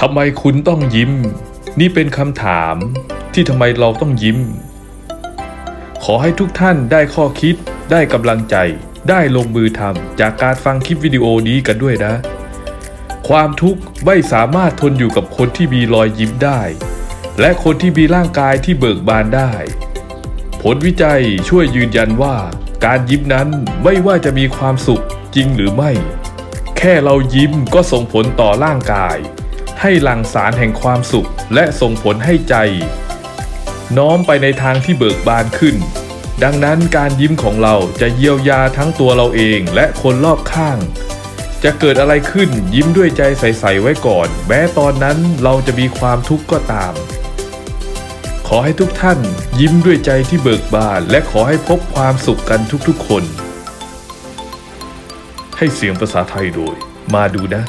ทำไมคุณต้องยิ้ม นี่เป็นคำถามที่ทำไมเราต้องยิ้ม ขอให้ทุกท่านได้ข้อคิด ได้กำลังใจ ได้ลงมือทำจากการฟังคลิปวิดีโอนี้กันด้วยนะ ความทุกข์ไม่สามารถทนอยู่กับคนที่มีรอยยิ้มได้ และคนที่มีร่างกายที่เบิกบานได้ ผลวิจัยช่วยยืนยันว่า การยิ้มนั้นไม่ว่าจะมีความสุขจริงหรือไม่ แค่เรายิ้มก็ส่งผลต่อร่างกาย ให้หลั่งสารแห่งความสุขและส่งผลให้ใจ น้อมไปในทางที่เบิกบานขึ้น ดังนั้นการยิ้มของเราจะเยียวยาทั้งตัวเราเองและคนรอบข้าง จะเกิดอะไรขึ้นยิ้มด้วยใจใสๆไว้ก่อน แม้ตอนนั้นเราจะมีความทุกข์ก็ตาม ขอให้ทุกท่านยิ้มด้วยใจที่เบิกบาน และขอให้พบความสุขกันทุกๆคน ให้เสียงภาษาไทยโดย มาดูนะ